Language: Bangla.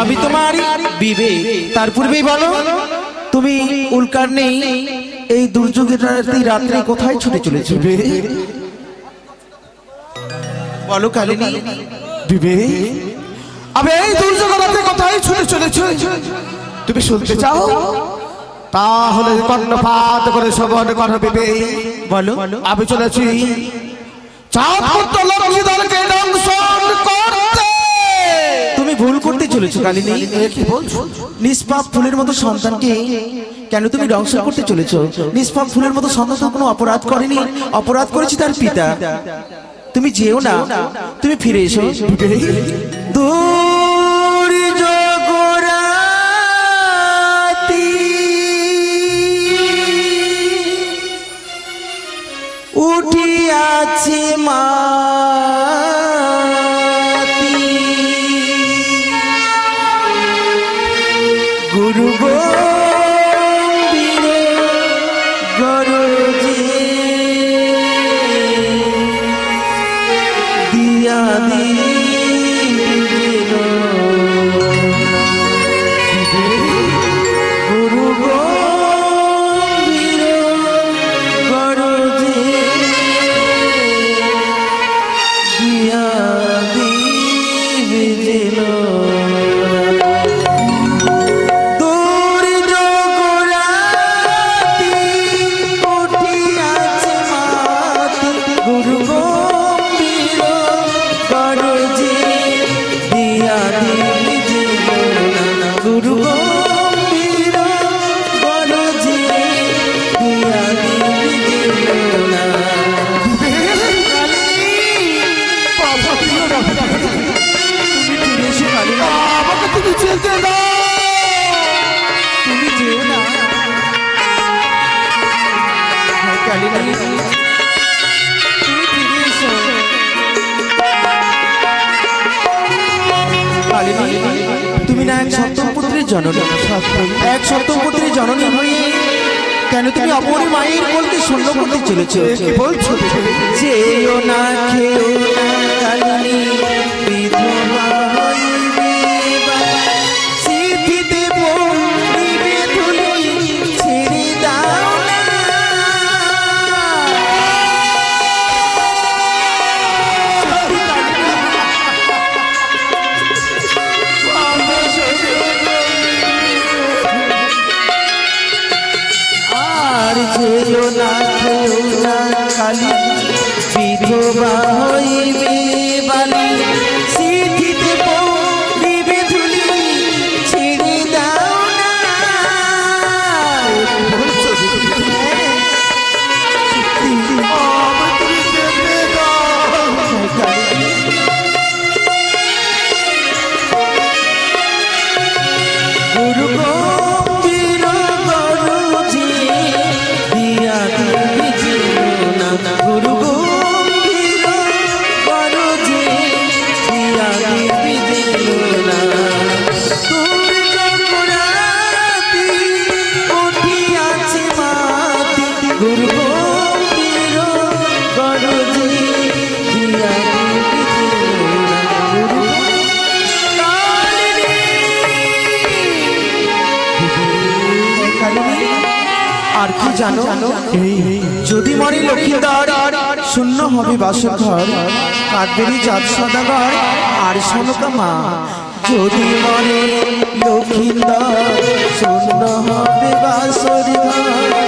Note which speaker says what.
Speaker 1: আমি তোমার বিবেক তার পূর্বেই বলো তুমি উল্কার নেই। এই দুর্যোগের রাতে রাত্রে কোথায় ছুটে চলেছো? বলো কালিনী।
Speaker 2: বিবেক আমি এই দুর্যোগরাতে কোথায় ছুটে চলেছ? তুমি শুনতে চাও? তাহলে কর্ণপাত করে শ্রবণ করো বিবেক
Speaker 1: বলো।
Speaker 2: আমি চলেছি। চাঁদ
Speaker 1: চলেছো কালিনী?
Speaker 2: কি বলছো?
Speaker 1: নিষ্পাপ ফুলের মতো সন্তানকে কেন তুমি ধ্বংস করতে চলেছো? নিষ্পাপ ফুলের মতো সন্তান কোনো অপরাধ করেনি। অপরাধ করেছে তার পিতা। তুমি যেও না। তুমি ফিরে এসো। উঠিয়াছে মাতি তুমি যেও না হ্যাঁ, কালিকা। তুমি ফিরে এক সপ্তমপুত্রের জননী এক জননী হয়ে কেন তুমি অপর মায়ের বলতে শূন্য করতে চলেছো
Speaker 2: বলছো
Speaker 1: আর কি জানো? যদি মরে লক্ষ্মীদার শূন্য হবে বাসর ঘর কাদেরই জাত সদাগর, আর শোনকা মা, যদি মরে লক্ষ্মীদার শূন্য হবে বাসর ঘর